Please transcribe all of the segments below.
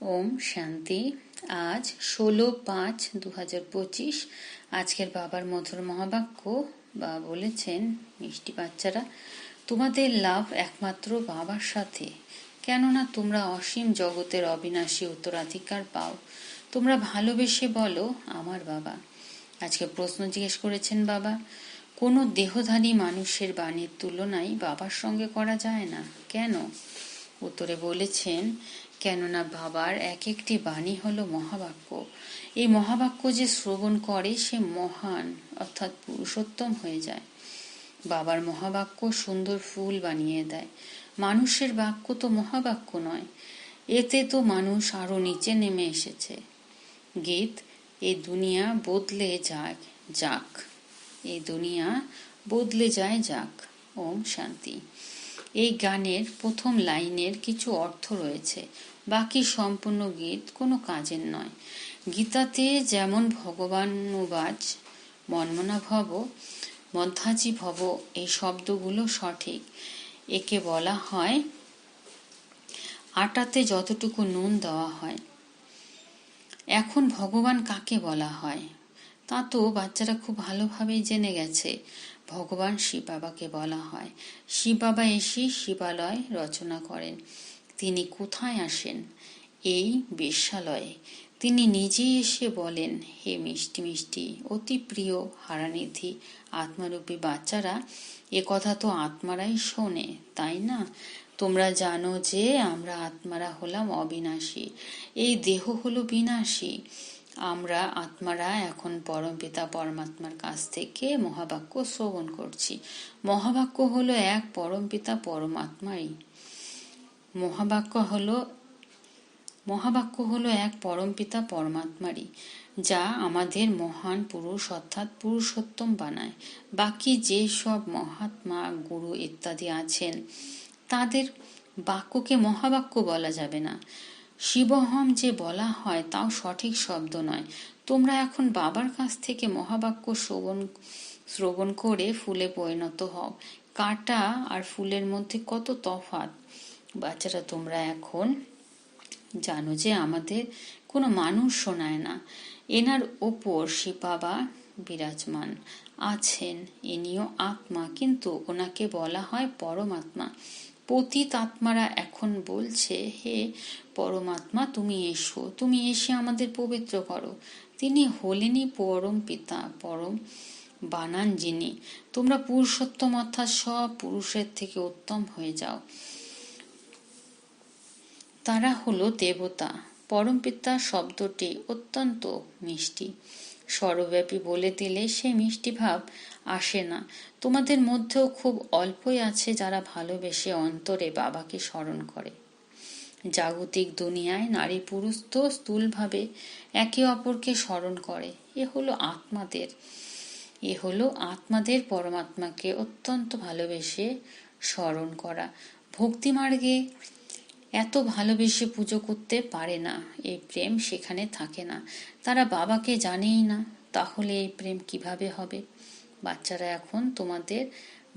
ওম শান্তি। আজ ষোলো পাঁচ দু হাজার পঁচিশ। আজকের বাবার মধুর মহাবাক্য বা বলেছেন, মিষ্টি বাচ্চারা, তোমাদের লাভ একমাত্র বাবার সাথে। কেননা তোমরা অসীম জগতের অবিনাশী উত্তরাধিকার পাও। তোমরা ভালোবেসে বলো, আমার বাবা। আজকে প্রশ্ন জিজ্ঞেস করেছেন বাবা, কোনো দেহধারী মানুষের বাণীর তুলনায় বাবার সঙ্গে করা যায় না? কেন? উত্তরে বলেছেন কেননা বাবার এক একটি বাণী হলো মহাবাক্য। এই মহাবাক্য যে শ্রবণ করে, সে মহান, অর্থাৎ পুরুষোত্তম হয়ে যায়। বাবার মহাবাক্য সুন্দর ফুল বানিয়ে দেয়। মানুষের বাক্য তো মহাবাক্য নয়, এতে তো মানুষ আরও নিচে নেমে এসেছে। গীত, এ দুনিয়া বদলে যাক যাক এই দুনিয়া বদলে যায় যাক, ওম শান্তি। এই গানের প্রথম লাইনের কিছু অর্থ রয়েছে, বাকি সম্পূর্ণ গীত কোনো কাজের নয়। গীতাতে যেমন ভগবানুবাজ মনমনা ভব মধ্যাজি ভব, এই শব্দগুলো সঠিক। একে বলা হয়, আটাতে যতটুকু নুন দেওয়া হয়। এখন ভগবান কাকে বলা হয়? তা তো বাচ্চারা খুব ভালোভাবেই জেনে গেছে। ভগবান শিব বাবাকে বলা হয়। শিব বাবা এসে শিবালয় রচনা করেন। তিনি কোথায় আসেন? এই বেশ্যালয়ে। তিনি নিজেই এসে বলেন, হে মিষ্টি মিষ্টি, অতি প্রিয় হারানিধি, আত্মারূপী বাচ্চারা, এ কথা তো আত্মারাই শোনে, তাই না? তোমরা জানো যে আমরা আত্মারা হলাম অবিনাশী। এই দেহ হলো বিনাশী। আমরা আত্মারা এখন পরম পিতা পরমাত্মার কাছ থেকে মহাবাক্য শ্রবণ করছি। মহাবাক্য হলো এক পরম পিতা মহাবাক্য হলো মহাবাক্য হলো এক পরম পিতা পরমাত্মারই, যা আমাদের মহান পুরুষ অর্থাৎ পুরুষোত্তম বানায়। বাকি যে সব মহাত্মা, গুরু ইত্যাদি আছেন, তাদের বাক্যকে মহাবাক্য বলা যাবে না। শিবহম যে বলা হয় তাও সঠিক শব্দ নয়। তোমরা এখন বাবার কাছ থেকে মহাবাক্য শ্রবণ শ্রবণ করে ফুলে পরিণত হও। কাটা আর ফুলের মধ্যে কত তফাত বাচ্চারা, তোমরা এখন জানো যে আমাদের কোনো মানুষ শোনায় না। এনার ওপর শিব বাবা বিরাজমান আছেন। ইনিও আত্মা, কিন্তু ওনাকে বলা হয় পরমাত্মা। পতিত আত্মারা এখন বলছে, হে পরমাত্মা, তুমি এসো, তুমি এসে আমাদের পবিত্র করো। তিনি হলেনই পরম পিতা, পরম বানান যিনি। তোমরা পুরুষোত্তম, অর্থাৎ সব পুরুষের থেকে উত্তম হয়ে যাও। তারা হলো দেবতা। পরমপিতা শব্দটি অত্যন্ত মিষ্টি। সর্বব্যাপী বলে দিলে সে মিষ্টি ভাব আসে না। তোমাদের মধ্যেও খুব অল্পই আছে যারা ভালোবেসে অন্তরে বাবাকে স্মরণ করে। জাগতিক দুনিয়ায় নারী পুরুষ তো স্থূলভাবে একে অপরকে স্মরণ করে। এ হলো আত্মাদের। এ হলো আত্মাদের পরমাত্মাকে অত্যন্ত ভালোবেসে স্মরণ করা। ভক্তিমার্গে এত ভালোবেসে পুজো করতে পারে না। এই প্রেম সেখানে থাকে না। তারা বাবাকে জানেই না, তাহলে এই প্রেম কীভাবে হবে? বাচ্চারা এখন তোমাদের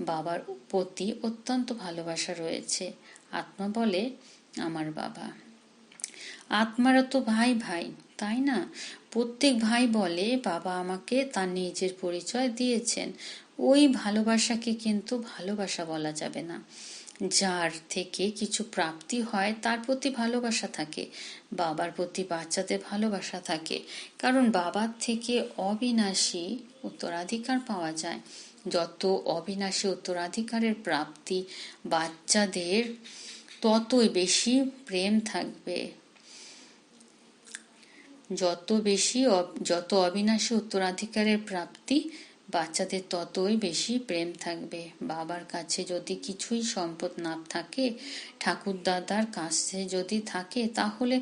বাবার প্রতি অত্যন্ত ভালোবাসা রয়েছে। আত্মা বলে আমার বাবা। আত্মারা তো ভাই ভাই, তাই না? প্রত্যেক ভাই বলে, বাবা আমাকে তার নিজের পরিচয় দিয়েছেন। ওই ভালোবাসাকে কিন্তু ভালোবাসা বলা যাবে না। যার থেকে কিছু প্রাপ্তি হয়, তার প্রতি ভালোবাসা থাকে। বাবার প্রতি বাচ্চাদের ভালোবাসা থাকে। কারণ বাবার থেকে অবিনাশী উত্তরাধিকার পাওয়া যায়। যত অবিনাশী উত্তরাধিকারের প্রাপ্তি বাচ্চাদের, ততই বেশি প্রেম থাকবে। যত বেশি যত অবিনাশী উত্তরাধিকারের প্রাপ্তি বাচ্চাদের ততই বেশি প্রেম থাকবে। বাবার কাছে যদি কিছুই সম্পদ না থাকে ঠাকুর দাদার কাছে যদি থাকে, তাহলে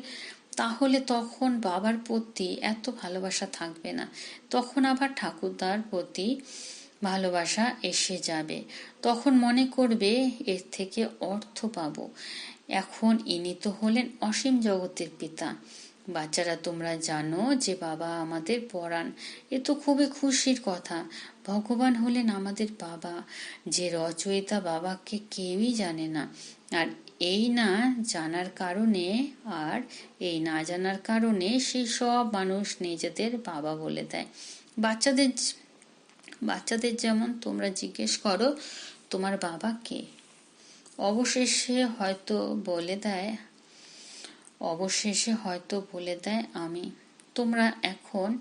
তাহলে তখন বাবার প্রতি এত ভালোবাসা থাকবে না। তখন আবার ঠাকুরদার প্রতি ভালোবাসা এসে যাবে। তখন মনে করবে, এর থেকে অর্থ পাবো। এখন ইনি তো হলেন অসীম জগতের পিতা। বাচ্চারা তোমরা জানো যে বাবা আমাদের পড়ান এ তো খুবই খুশির কথা। ভগবান হলেন আমাদের বাবা। যে রচয়িতা বাবাকে কেউই জানে না। আর এই না জানার কারণে আর এই না জানার কারণে সেই সব মানুষ নিজেদের বাবা বলে দেয়। বাচ্চাদের বাচ্চাদের যেমন তোমরা জিজ্ঞেস করো, তোমার বাবা কে? অবশেষে হয়তো বলে দেয় অবশেষে হয়তো বলে দেয়, আমি তোমরা এখন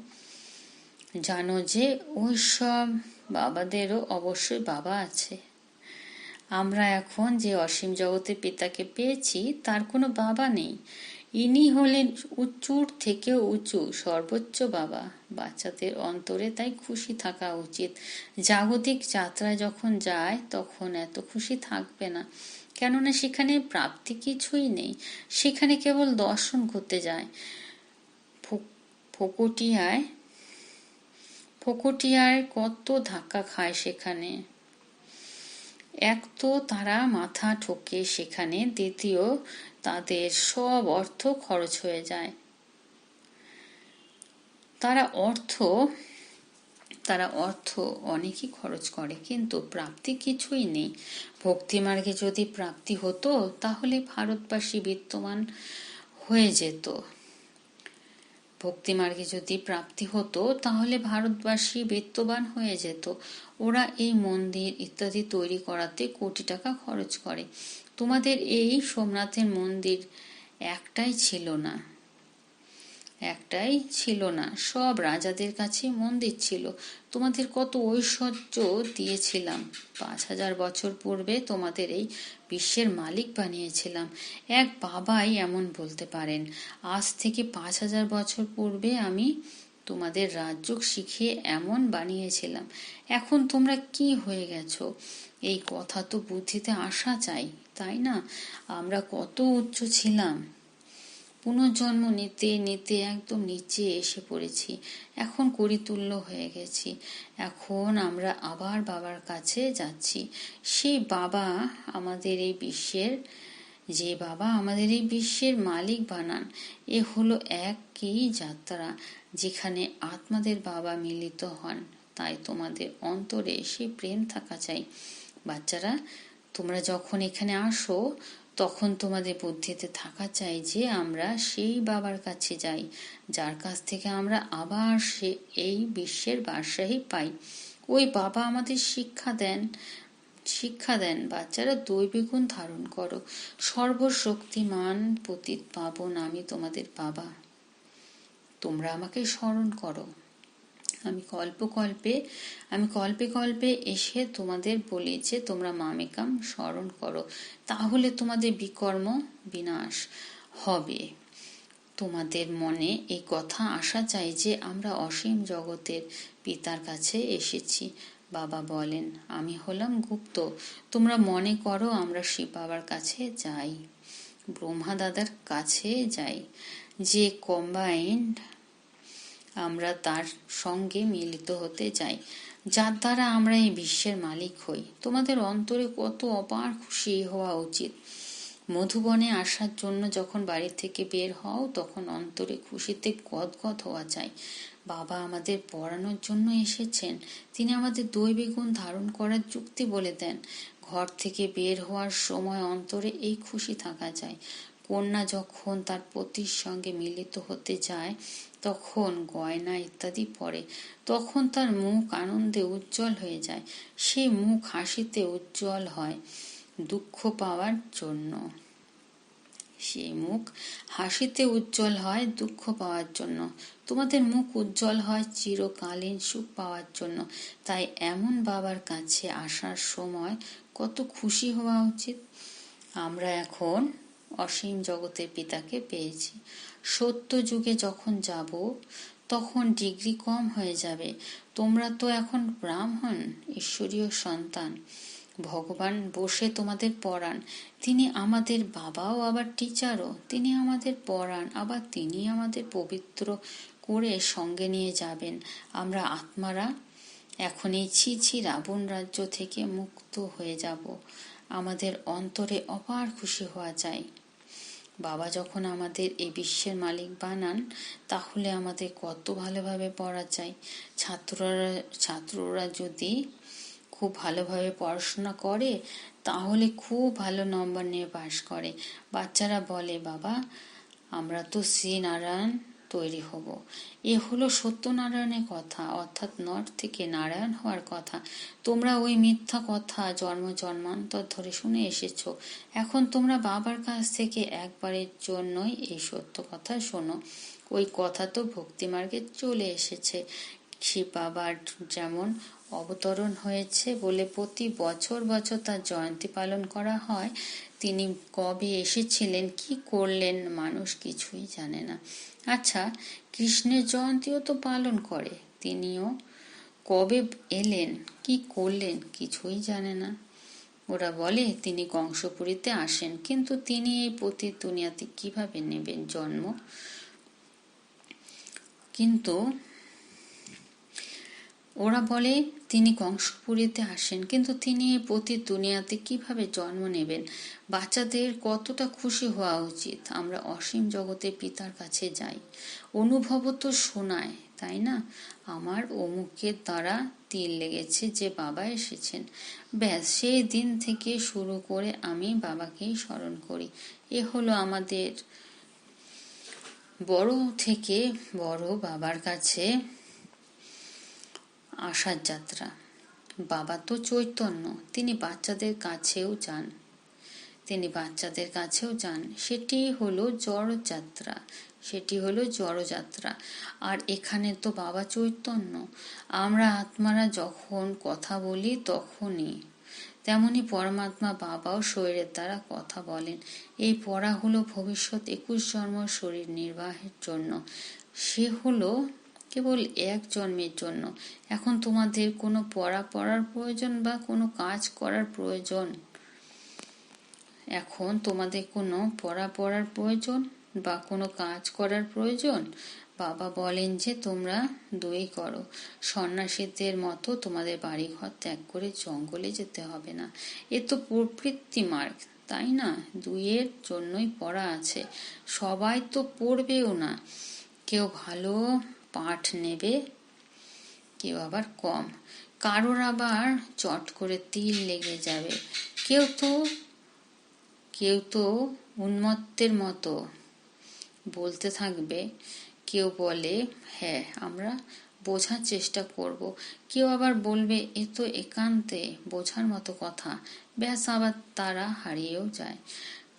জানো যে ওই সব বাবাদেরও অবশ্যই বাবা আছে। আমরা এখন যে অসীম জগতে পিতাকে পেয়েছি, তার কোনো বাবা নেই। ইনি হলেন উঁচুর থেকে উঁচু, সর্বোচ্চ বাবা। বাচ্চাদের অন্তরে তাই খুশি থাকা উচিত। জাগতিক যাত্রায় যখন যায়, তখন এত খুশি থাকবে না। কেননা সেখানে প্রাপ্তি কিছুই নেই। সেখানে কেবল দর্শন করতে যায়। ফকটিয়ায়, ফকুটিয়ায় কত ধাক্কা খায় সেখানে? এক তো তারা মাথা ঠোকে সেখানে, দ্বিতীয় তাদের সব অর্থ খরচ হয়ে যায়। তারা অর্থ তারা অর্থ অনেকই খরচ করে, কিন্তু প্রাপ্তি কিছুই নেই। ভক্তিমার্গে যদি প্রাপ্তি হতো, তাহলে ভারতবাসী বিত্তমান হয়ে যেত। ভক্তিমার্গে যদি প্রাপ্তি হতো, তাহলে ভারতবাসী বিত্তবান হয়ে যেত। ওরা এই মন্দির ইত্যাদি তৈরি করাতে কোটি টাকা খরচ করে। তোমাদের এই সোমনাথের মন্দির একটাই ছিল না। একটাই ছিল না। সব রাজাদের কাছে মন্দির ছিল। তোমাদের কত ঐশ্বর্য দিয়েছিলাম। পাঁচ হাজার বছর পূর্বে তোমাদের এই বিশ্বের মালিক বানিয়েছিলাম। এক বাবাই এমন বলতে পারেন, আজ থেকে পাঁচ হাজার বছর পূর্বে আমি তোমাদের রাজ্য শিখিয়ে এমন বানিয়েছিলাম। এখন তোমরা কি হয়ে গেছো? এই কথা তো বুদ্ধিতে আসা চাই, তাই না? আমরা কত উচ্চ ছিলাম। পুনর্জন্ম নিতে নিতে একদম নিচে এসে পড়েছি। এখন করিতুল্য হয়ে গেছি। এখন আমরা আবার বাবার কাছে যাচ্ছি। সেই বাবা আমাদের এই বিশ্বের, যে বাবা আমাদের এই বিশ্বের মালিক বানান, এ হলো একই যাত্রা যেখানে আত্মাদের বাবা মিলিত হন। তাই তোমাদের অন্তরে সে প্রেম থাকা চাই। বাচ্চারা, তোমরা যখন এখানে আসো তখন তোমাদের বুদ্ধিতে থাকা চাই যে আমরা সেই বাবার কাছে যাই, যার কাছ থেকে আমরা আবার সে এই বিশ্বের বাদশাহী পাই। ওই বাবা আমাদের শিক্ষা দেন শিক্ষা দেন, বাচ্চারা দৈবিগুণ ধারণ করো। সর্বশক্তিমান পতিত পাবন আমি তোমাদের বাবা। তোমরা আমাকে স্মরণ করো। আমি কল্প কল্পে আমি কল্পে কল্পে এসে তোমাদের বলি যে তোমরা মামেকাম স্মরণ করো। তাহলে তোমাদের বিকর্ম বিনাশ হবে। তোমাদের মনে এই কথা আসা চাই যে আমরা অসীম জগতের পিতার কাছে এসেছি। বাবা বলেন, আমি হলাম গুপ্ত, তোমরা মনে করো আমরা শিব বাবার কাছে যাই, ব্রহ্মা দাদার কাছে যাই। যে কম্বাইন্ড আমরা তার সঙ্গে মিলিত হতে যাই যার দ্বারা আমরা এই বিশ্বের মালিক হই। তোমাদের অন্তরে কত অপার খুশি হওয়া উচিত। মধুবনে আসার জন্য যখন বাড়ি থেকে বের হও, তখন অন্তরে খুশিতে গদগদ হওয়া চাই। বাবা আমাদের পড়ানোর জন্য এসেছেন। তিনি আমাদের দৈবিক ধারণ করার যুক্তি বলে দেন। ঘর থেকে বের হওয়ার সময় অন্তরে এই খুশি থাকা যায় কন্যা যখন তার পতির সঙ্গে মিলিত হতে যায় তখন গয়না ইত্যাদি পরে, তখন তার মুখ আনন্দে উজ্জ্বল হয়ে যায়। সেই মুখ হাসিতে উজ্জ্বল হয় দুঃখ পাওয়ার জন্য। সেই মুখ হাসিতে উজ্জ্বল হয় দুঃখ পাওয়ার জন্য। তোমাদের মুখ উজ্জ্বল হয় চিরকালীন সুখ পাওয়ার জন্য। তাই এমন বাবার কাছে আসার সময় কত খুশি হওয়া উচিত। আমরা এখন অসীম জগতের পিতাকে পেয়েছি। সত্য যুগে যখন যাব, তখন ডিগ্রি কম হয়ে যাবে। তোমরা তো এখন ব্রাহ্মণ, ঈশ্বরীয় সন্তান। ভগবান বসে তোমাদের পড়ান। তিনি আমাদের বাবাও আবার টিচারও। তিনি আমাদের পড়ান, আবার তিনি আমাদের পবিত্র করে সঙ্গে নিয়ে যাবেন। আমরা আত্মারা এখন এই ছি ছি রাবণ রাজ্য থেকে মুক্ত হয়ে যাব। আমাদের অন্তরে অপার খুশি হওয়া চাই। বাবা যখন আমাদের এই বিশ্বের মালিক বানান, তাহলে আমাদের কত ভালোভাবে পড়া চাই। ছাত্ররা ছাত্ররা যদি খুব ভালোভাবে পড়াশোনা করে, তাহলে খুব ভালো নম্বর নিয়ে পাশ করে। বাচ্চারা বলে, বাবা, আমরা তো শ্রী নারায়ণ তৈরি হব। এ হলো সত্যনারায়ণের কথা, অর্থাৎ নর থেকে নারায়ণ হওয়ার কথা। তোমরা ওই মিথ্যা কথা, জন্ম জন্মান্তর ধরে শুনে এসেছ। এখন তোমরা বাবার কাছ থেকে একবারের জন্যই এই সত্য কথা শোনো। ওই কথা তো ভক্তিমার্গে চলে এসেছে। শিব বাবার যেমন অবতরণ হয়েছে বলে প্রতি বছর বছর তার জয়ন্তী পালন করা হয়। তিনি কবে এসেছিলেন, কি করলেন, মানুষ কিছুই জানে না। আচ্ছা কৃষ্ণের জয়ন্তীও তো পালন করে। তিনিও কবে এলেন, কি করলেন, কিছুই জানে না। ওরা বলে, তিনি কংসপুরীতে আসেন, কিন্তু তিনি এই পতির দুনিয়াতে কীভাবে নেবেন জন্ম? কিন্তু ওরা বলে, তিনি কংসপুরীতে আসেন, কিন্তু তিনি এই প্রতি দুনিয়াতে কীভাবে জন্ম নেবেন? বাচ্চাদের কতটা খুশি হওয়া উচিত? আমরা অসীম জগতে পিতার কাছে যাই। অনুভব তো শোনায়, তাই না? আমার অমুকের দ্বারা তিল লেগেছে যে বাবা এসেছেন। ব্যাস, সেই দিন থেকে শুরু করে আমি বাবাকেই স্মরণ করি। এ হলো আমাদের বড় থেকে বড় বাবার কাছে আসার যাত্রা। বাবা তো চৈতন্য, তিনি বাচ্চাদের কাছেও যান। তিনি বাচ্চাদের কাছেও যান। সেটি হলো জড়যাত্রা, সেটি হলো জড়যাত্রা। আর এখানে তো বাবা চৈতন্য। আমরা আত্মারা যখন কথা বলি তখনই। তেমনি পরমাত্মা বাবাও শরীরের দ্বারা কথা বলেন। এই পড়া হলো ভবিষ্যৎ একুশ জন্ম শরীর নির্বাহের জন্য। সে হলো কেবল এক জন্মের জন্য। এখন তোমাদের কোনো পড়া পড়ার প্রয়োজন বা কোনো কাজ করার প্রয়োজন? এখন তোমাদের কোনো পড়া পড়ার প্রয়োজন বা কোনো কাজ করার প্রয়োজন? বাবা বলেন যে, তোমরা দুই করো। সন্ন্যাসীদের মতো তোমাদের বাড়িঘর ত্যাগ করে জঙ্গলে যেতে হবে না। এ তো প্রবৃত্তি মার্গ, তাই না? দুইয়ের জন্যই পড়া আছে। সবাই তো পড়বেও না। কেউ ভালো পাঠ নেবে, কেউ আবার কম। কারোর আবার চট করে তিল লেগে যাবে। কেউ তো কেউ তো উন্মত্তের মতো বলতে থাকবে। কেউ বলে হ্যাঁ আমরা বোঝার চেষ্টা করব। কেউ আবার বলবে, এ তো একান্তে বোঝার মতো কথা। ব্যাস, আবার তারা হারিয়েও যায়।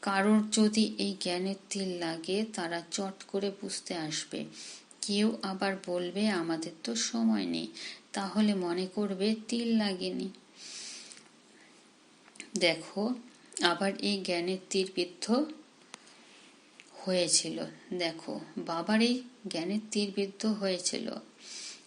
কারোর যদি এই জ্ঞানের তিল লাগে, তারা চট করে বুঝতে আসবে। কেউ আবার বলবে, আমাদের তো সময় নেই। তাহলে মনে করবে, তিল লাগেনি। দেখো, আবার এই জ্ঞানের তীরবিদ্ধ হয়েছিল। দেখো, বাবার এই জ্ঞানের তীরবিদ্ধ হয়েছিল।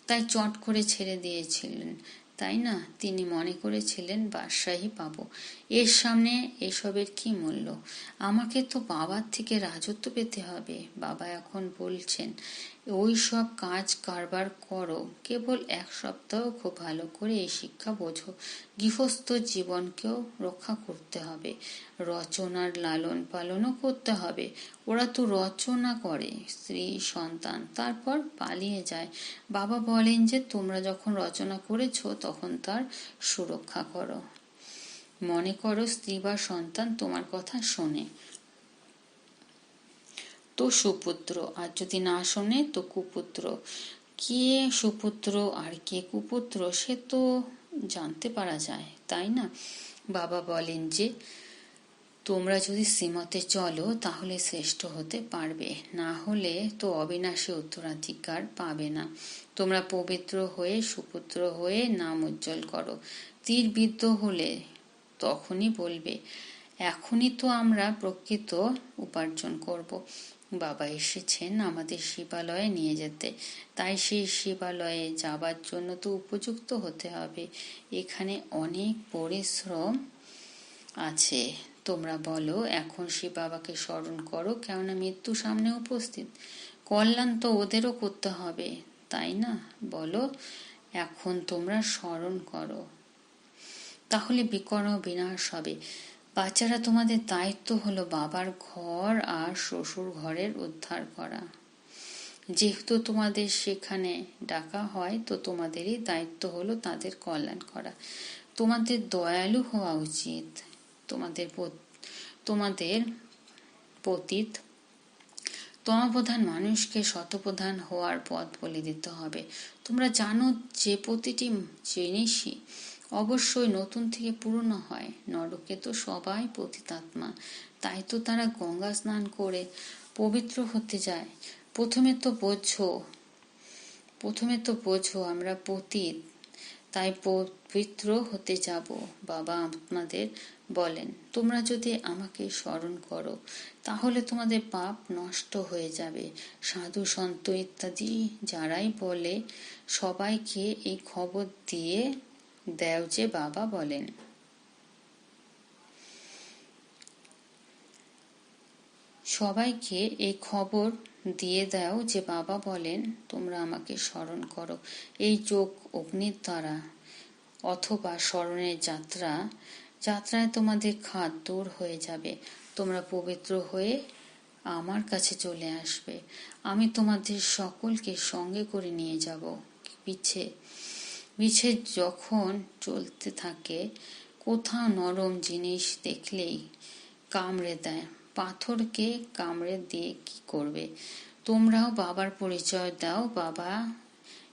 তাই চট করে ছেড়ে দিয়েছিলেন, তাই না? তিনি মনে করেছিলেন, বাদশাহী পাব। এর সামনে এসবের কি মূল্য? আমাকে তো বাবার থেকে রাজত্ব পেতে হবে। বাবা এখন বলছেন ওই সব কাজ কারবার করো। কেবল এক সপ্তাহ খুব ভালো করে এই শিক্ষা বোঝো। গৃহস্থ জীবনকেও রক্ষা করতে হবে। রচনার লালন পালনও করতে হবে। ওরা তো রচনা করে, স্ত্রী, সন্তান, তারপর পালিয়ে যায়। বাবা বলেন যে, তোমরা যখন রচনা করেছ, তখন তার সুরক্ষা করো। মনে করো স্ত্রী বা সন্তান তোমার কথা শোনে। তো সুপুত্র, আর যদি না শোনে তো কুপুত্র। কে সুপুত্র আর কে কুপুত্র সে তো জানতে পারা যায়, তাই না? বাবা বলেন যে, তোমরা যদি শ্রীমতে চলো, তাহলে শ্রেষ্ঠ হতে পারবে। না হলে তো অবিনাশী উত্তরাধিকার পাবে না। তোমরা পবিত্র হয়ে সুপুত্র হয়ে নাম উজ্জ্বল করো। তীর বিদ্ধ হলে তখনই বলবে, এখনই তো আমরা প্রকৃত উপার্জন করব। বাবা এসেছেন আমাদের শিবালয়ে নিয়ে যেতে। তাই সেই শিবালয়ে যাবার জন্য তো উপযুক্ত হতে হবে। এখানে অনেক পরিশ্রম আছে। তোমরা বলো, এখন শিব বাবাকে স্মরণ করো, কেননা মৃত্যু সামনে উপস্থিত। কল্যাণ তো ওদেরও করতে হবে, তাই না? বলো, এখন তোমরা স্মরণ করো। তাহলে বিকর্ণ বিনাশ হবে। বাচ্চারা তোমাদের দায়িত্ব হলো বাবার ঘর আর শ্বশুর ঘরের উদ্ধার করা। যেহেতু তোমাদের সেখানে ডাকা হয়, তো তোমাদেরই দায়িত্ব হলো তাদের কল্যাণ করা। তোমাদের দয়ালু হওয়া উচিত। তোমাদের তোমাদের পতিত, তমপ্রধান মানুষকে শতপ্রধান হওয়ার পথ বলে দিতে হবে। তোমরা জানো যে প্রতিটি জিনিসই অবশ্যই নতুন থেকে পুরনো হয়। নরকে তো সবাই পতিতাত্মা। তাই তো তারা গঙ্গা স্নান করে পবিত্র হতে যায়। প্রথমে তো বোঝো, প্রথমে তো বোঝো আমরা পতীত, তাই পবিত্র হতে যাব, বাবা আপনাদের বলেন। তোমরা যদি আমাকে স্মরণ করো, তাহলে তোমাদের পাপ নষ্ট হয়ে যাবে। সাধু, সন্ত ইত্যাদি যারাই বলে, সবাইকে এই খবর দিয়ে দেও যে বাবা বলেন। সবাইকে এই খবর দিয়ে দাও যে বাবা বলেন, তোমরা আমাকে স্মরণ করো। এই যোগ অগ্নির দ্বারা অথবা স্মরণের যাত্রা, যাত্রায় তোমাদের খাদ দূর হয়ে যাবে। তোমরা পবিত্র হয়ে আমার কাছে চলে আসবে। আমি তোমাদের সকলকে সঙ্গে করে নিয়ে যাব। পিছে পিছে যখন চলতে থাকে, কোথাও নরম জিনিস দেখলেই কামড়ে দেয়। পাথরকে কামড়ে দিয়ে কি করবে? তোমরাও বাবার পরিচয় দাও, বাবা।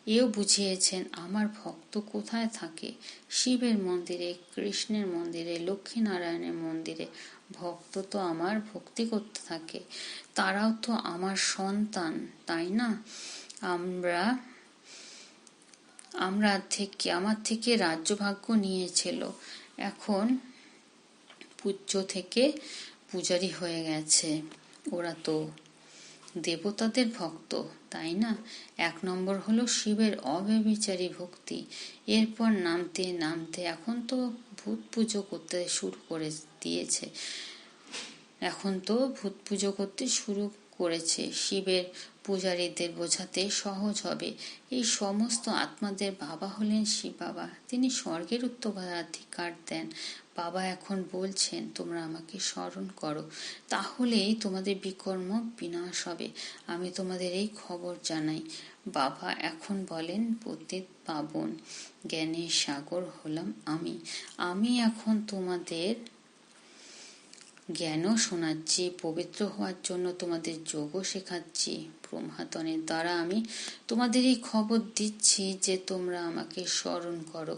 এও বুঝিয়েছেন, আমার ভক্ত কোথায় থাকে? শিবের মন্দিরে, কৃষ্ণের মন্দিরে, লক্ষ্মীনারায়ণের মন্দিরে। ভক্ত তো আমার ভক্তি করতে থাকে। তারাও তো আমার সন্তান, তাই না? আমরা আমরা থেকে, আমার থেকে রাজ্যভাগ্য নিয়েছিল। এখন পূজ্য থেকে পূজারি হয়ে গেছে। ওরা তো দেবতাদের ভক্ত, তাই না? এক নম্বর হলো শিবের অব্যবিচারী ভক্তি। এরপর নামতে নামতে এখন তো ভূত পুজো করতে শুরু করে দিয়েছে। এখন তো ভূত পুজো করতে শুরু করেছে। শিবের পূজারীদের বোঝাতে সহজ হবে। এই সমস্ত আত্মাদের বাবা হলেন শিব বাবা। তিনি স্বর্গের উত্তরাধিকার দেন। বাবা এখন বলছেন, তোমরা আমাকে স্মরণ করো। তাহলেই তোমাদের বিকর্ম বিনাশ হবে। আমি তোমাদের এই খবর জানাই। বাবা এখন বলেন, পতিত পাবন, জ্ঞানের সাগর হলাম আমি। আমি এখন তোমাদের জ্ঞানও শোনাচ্ছি, পবিত্র হওয়ার জন্য তোমাদের যোগও শেখাচ্ছি। ব্রহ্মাতনের দ্বারা আমি তোমাদের এই খবর দিচ্ছি যে তোমরা আমাকে স্মরণ করো।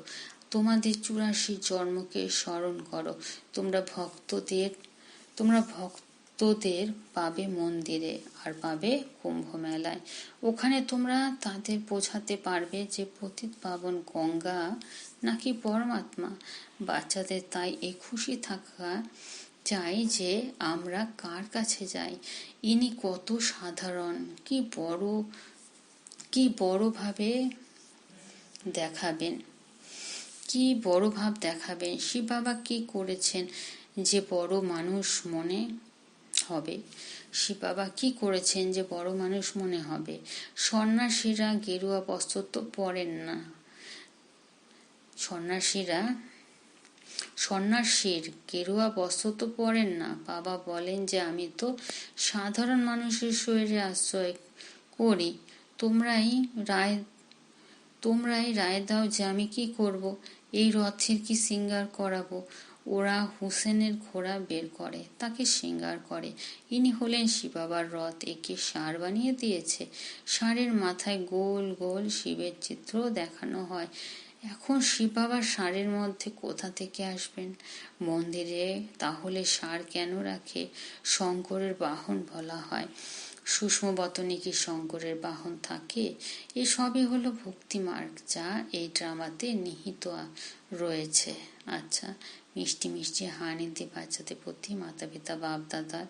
তোমাদের চুরাশি জন্মকে স্মরণ করো। তোমরা ভক্তদের তোমরা ভক্তদের পাবে মন্দিরে আর পাবে কুম্ভ মেলায় ওখানে তোমরা তাদের বোঝাতে পারবে যে পতিত পাবন গঙ্গা নাকি পরমাত্মা। বাচ্চাদের তাই এ খুশি থাকা চাই যে আমরা কার কাছে যাই? ইনি কত সাধারণ। কি বড়, কি বড়ভাবে দেখাবেন? কি বড় ভাব দেখাবেন? শিব বাবা কি করেছেন যে বড় মানুষ মনে হবে? শিব বাবা কি করেছেন যে বড় মানুষ মনে হবে? সন্ন্যাসীরা গেরুয়া বস্ত্র তো পরেন না। সন্ন্যাসীরা সন্ন্যাসীর গেরুয়া বস্ত্র তো পরেন না। বাবা বলেন যে, আমি তো সাধারণ মানুষের শরীরে আশ্রয় করি। তোমরাই রায় তোমরাই রায় দাও যে আমি কি করব। এই রথের কি সিঙ্গার করাবো? ওরা হুসেনের ঘোড়া বের করে, তাকে সিঙ্গার করে। ইনি হলেন শিবাবার রথ। একে সার বানিয়ে দিয়েছে। ষাঁড়ের মাথায় গোল গোল শিবের চিত্র দেখানো হয়। এখন শিব বাবার ষাঁড়ের মধ্যে কোথা থেকে আসবেন? মন্দিরে? তাহলে সার কেন রাখে? শঙ্করের বাহন বলা হয়। সুষম বতনে কি শঙ্করের বাহন থাকে? এসবই হলো ভক্তি মার্গ যা এই ড্রামাতে নিহিত রয়েছে। আচ্ছা মিষ্টি মিষ্টি হানি দিয়ে বাচ্চাদের প্রতি মাতা পিতা বাপ দাদার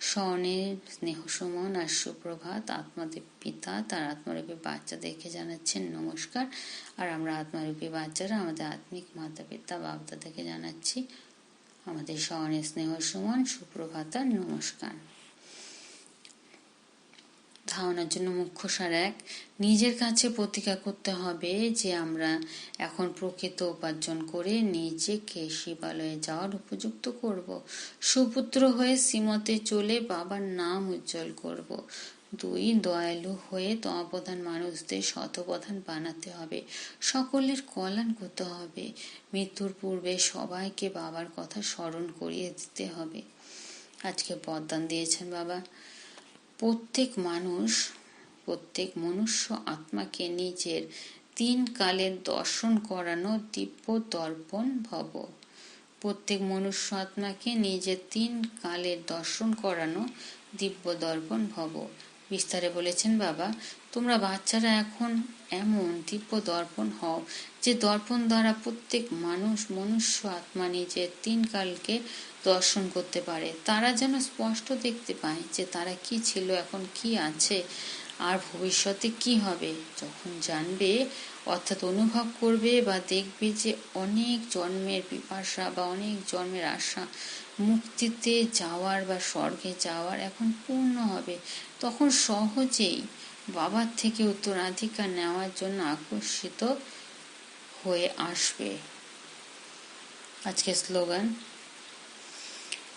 স্বর্ণের স্নেহ সুমন আর সুপ্রভাত। আত্মাদের পিতা, তার আত্মরূপী বাচ্চা দেখে জানাচ্ছেন নমস্কার। আর আমরা আত্মরূপী বাচ্চারা, আমাদের আত্মিক মাতা পিতা বাবদা দাদাকে জানাচ্ছি, আমাদের স্বর্ণের স্নেহ সমান, সুপ্রভাত আর নমস্কার। ধারণার জন্য মুখ্য সার এক, নিজের কাছে প্রতিজ্ঞা করতে হবে যে আমরা এখন প্রকৃত উপার্জন করে নিজেকে শিবালয়ে যাওয়ার উপযুক্ত করব। সুপুত্র হয়ে শ্রীমতে চলে বাবার নাম উজ্জ্বল করব। দুই, দয়ালু হয়ে তমপ্রধান মানুষদের শতপ্রধান বানাতে হবে। সকলের কল্যাণ করতে হবে। মৃত্যুর পূর্বে সবাইকে বাবার কথা স্মরণ করিয়ে দিতে হবে। আজকে বরদান দিয়েছেন বাবা। প্রত্যেক মানুষ, প্রত্যেক মনুষ্য আত্মাকে নিজের তিন কালের দর্শন করানো দিব্য দর্পণ ভব। প্রত্যেক মনুষ্য আত্মাকে নিজের তিন কালের দর্শন করানো দিব্য দর্পণ ভব। বিস্তারে বলেছেন বাবা, তোমরা বাচ্চারা এখন এমন দিব্য দর্পণ হও যে দর্পণ দ্বারা প্রত্যেক মানুষ, মনুষ্য আত্মা নিজের তিন কালকে দর্শন করতে পারে। তারা যেন স্পষ্ট দেখতে পায় যে তারা কি ছিল, এখন কি আছে আর ভবিষ্যতে কি হবে। যখন জানবে, অর্থাৎ অনুভব করবে বা দেখবে যে অনেক জন্মের পিপাসা বা অনেক জন্মের আশা মুক্তিতে যাওয়ার বা স্বর্গে যাওয়ার এখন পূর্ণ হবে, তখন সহজেই বাবার থেকে উত্তরাধিকার নেওয়ার জন্য আকর্ষিত হয়ে আসবে। আজকে স্লোগান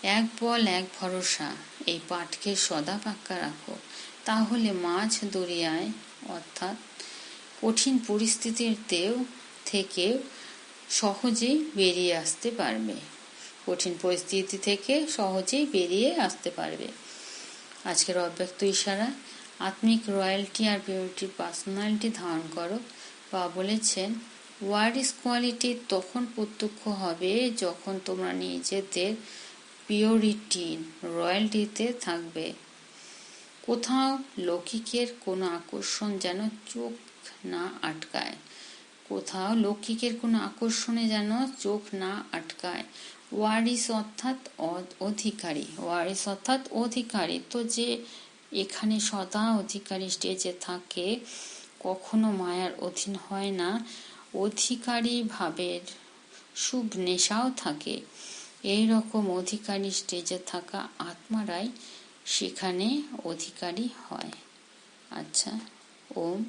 এক বল, এক ভরসা। এই পাঠকে সদা পাক্কা রাখো। তাহলে মাছ দরিয়ায়, অর্থাৎ কঠিন পরিস্থিতিতেও থেকে সহজেই বেরিয়ে আসতে পারবে। কঠিন পরিস্থিতি থেকে সহজেই বেরিয়ে আসতে পারবে। আজকের অব্যক্ত ইশারা, আত্মিক রয়্যালটি আর বিউটির পার্সোনালিটি ধারণ করো। বা বলেছেন ওয়ার্ড ইস কোয়ালিটি তখন প্রত্যক্ষ হবে যখন তোমরা নিজেদের পিওরিটি রয়্যালটিতে থাকবে। কোথাও লৌকিকের কোনো আকর্ষণ যেন চোখ না আটকায়। কোথাও লৌকিকের কোনো আকর্ষণে যেন চোখ না আটকায়। ওয়ারিস অর্থাৎ অধিকারী। ওয়ারিস অর্থাৎ অধিকারী। তো যে এখানে সদা অধিকারী স্টেজে থাকে, কখনো মায়ার অধীন হয় না। অধিকারী ভাবের শুভ নেশাও থাকে। এই রকম অধিকারী স্টেজে থাকা আত্মারাই সেখানে অধিকারী হয়। আচ্ছা ওম